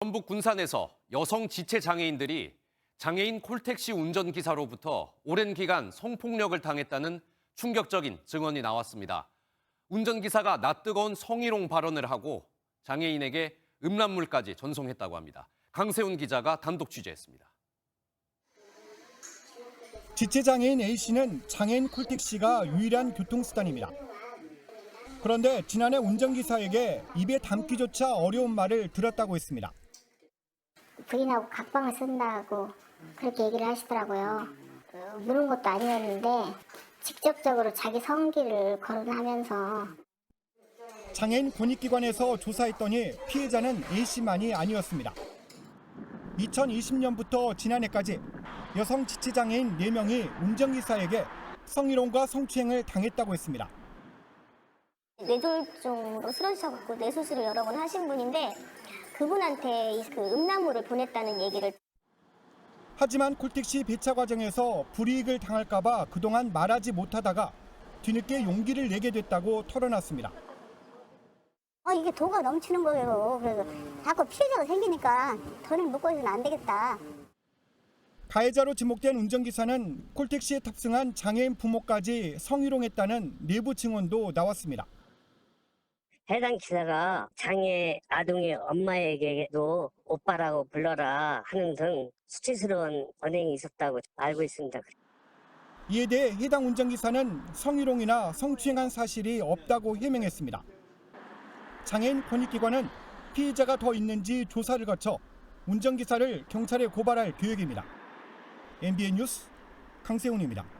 전북 군산에서 여성 지체 장애인들이 장애인 콜택시 운전기사로부터 오랜 기간 성폭력을 당했다는 충격적인 증언이 나왔습니다. 운전기사가 낯뜨거운 성희롱 발언을 하고 장애인에게 음란물까지 전송했다고 합니다. 강세훈 기자가 단독 취재했습니다. 지체장애인 A씨는 장애인 콜택시가 유일한 교통수단입니다. 그런데 지난해 운전기사에게 입에 담기조차 어려운 말을 들었다고 했습니다. 부인하고 각방을 쓴다고 그렇게 얘기를 하시더라고요. 그 물은 것도 아니었는데 직접적으로 자기 성기를 거론하면서 장애인 권익기관에서 조사했더니 피해자는 A씨만이 아니었습니다. 2020년부터 지난해까지 여성 지체장애인 4명이 운전기사에게 성희롱과 성추행을 당했다고 했습니다. 뇌졸중으로 쓰러지셔갖고 뇌수술을 여러 번 하신 분인데 그분한테 이- 그 음란물을 보냈다는 얘기를 하지만 콜택시 배차 과정에서 불이익을 당할까봐 그동안 말하지 못하다가 뒤늦게 용기를 내게 됐다고 털어놨습니다. 아 이게 도가 넘치는 거예요. 그래서 자꾸 피해자가 생기니까 더는 묵고 있으면 안 되겠다. 가해자로 지목된 운전기사는 콜택시에 탑승한 장애인 부모까지 성희롱했다는 내부 증언도 나왔습니다. 해당 기사가 장애 아동의 엄마에게도 오빠라고 불러라 하는 등 수치스러운 언행이 있었다고 알고 있습니다. 이에 대해 해당 운전기사는 성희롱이나 성추행한 사실이 없다고 해명했습니다. 장애인 권익기관은 피해자가 더 있는지 조사를 거쳐 운전기사를 경찰에 고발할 계획입니다. MBN 뉴스 강세훈입니다.